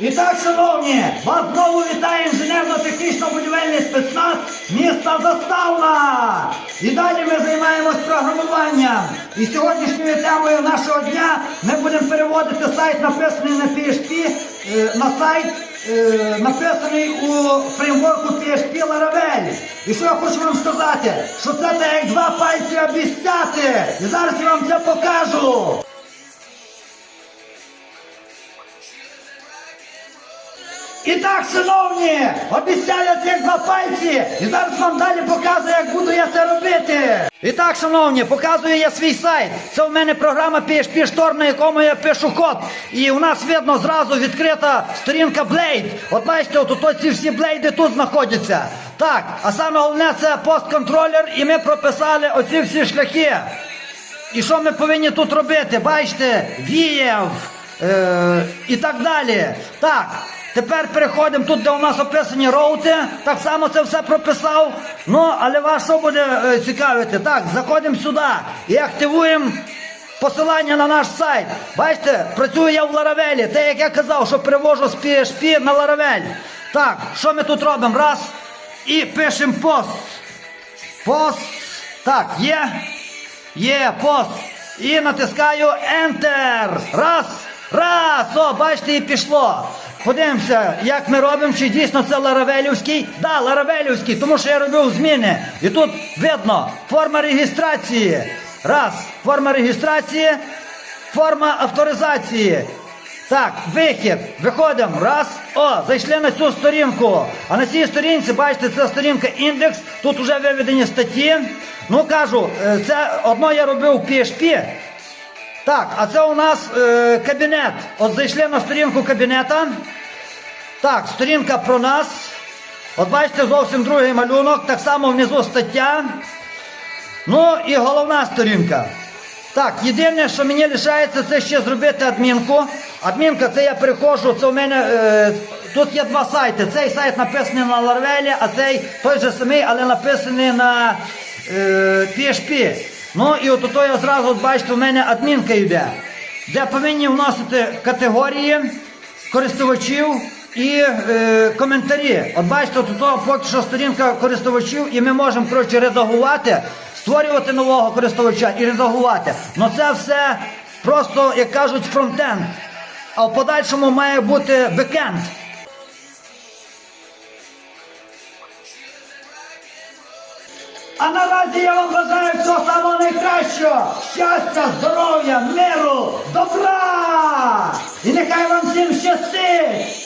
І так, шановні, вас знову вітає інженерно-технічно-будівельний спецназ міста Заставна. І далі ми займаємось програмуванням. І сьогоднішньою темою нашого дня ми будемо переводити сайт, написаний на PHP, е, на сайт, е, написаний у фреймворку PHP Laravel. І що я хочу вам сказати, що це як два пальці обіцяти. І зараз я вам це покажу. І так, шановні, обіцяю як два пальці, і зараз вам далі показую, як буду я це робити. І так, шановні, показую я свій сайт. Це в мене програма PHP Store, на якому я пишу код. І у нас видно зразу відкрита сторінка Blade. От бачите, от тут ці всі блейди тут знаходяться. Так, а саме головне це постконтролер, і ми прописали оці всі шляхи. І що ми повинні тут робити? Бачите, віяв е, і так далі. Так, тепер переходимо тут, де у нас описані роути. Так само це все прописав. Ну, але вас що буде е, цікавити? Так, заходимо сюди і активуємо. Посилання на наш сайт. Бачите, працюю я в Ларавелі. Те, як я казав, що перевожу з PHP на Laravel. Так, що ми тут робимо? Раз. І пишемо пост. Пост. Так, є. Є пост. І натискаю Enter. Раз. Раз. О, бачите, і пішло. Подивимося, як ми робимо, чи дійсно це Ларавелівський. Да, Ларавелівський, тому що я робив зміни. І тут видно форма реєстрації. Раз. Форма реєстрації. Форма авторизації. Так, вихід. Виходимо. Раз. О, зайшли на цю сторінку. А на цій сторінці, бачите, це сторінка індекс. Тут вже виведені статті. Ну кажу, е, це одно я робив PHP. Так, а це у нас е, кабінет. От зайшли на сторінку кабінета. Так, сторінка про нас. От бачите, зовсім другий малюнок. Так само внизу стаття. Ну і головна сторінка. Так, єдине, що мені лишається, це ще зробити адмінку. Адмінка це я переходжу, це у мене е, тут є два сайти. Цей сайт написаний на Laravel, а цей той же самий, але написаний на е, PHP. Ну і от ото я зразу от бачите, у мене адмінка йде, де повинні вносити категорії користувачів і е, коментарі. От бачите, от ото поки що сторінка користувачів, і ми можемо коротше, редагувати, створювати нового користувача і редагувати. Ну це все просто, як кажуть, фронтенд. А в подальшому має бути бекенд. А наразі я вам бажаю всього самого найкращого! Щастя, здоров'я, миру, добра! І нехай вам всім щастить!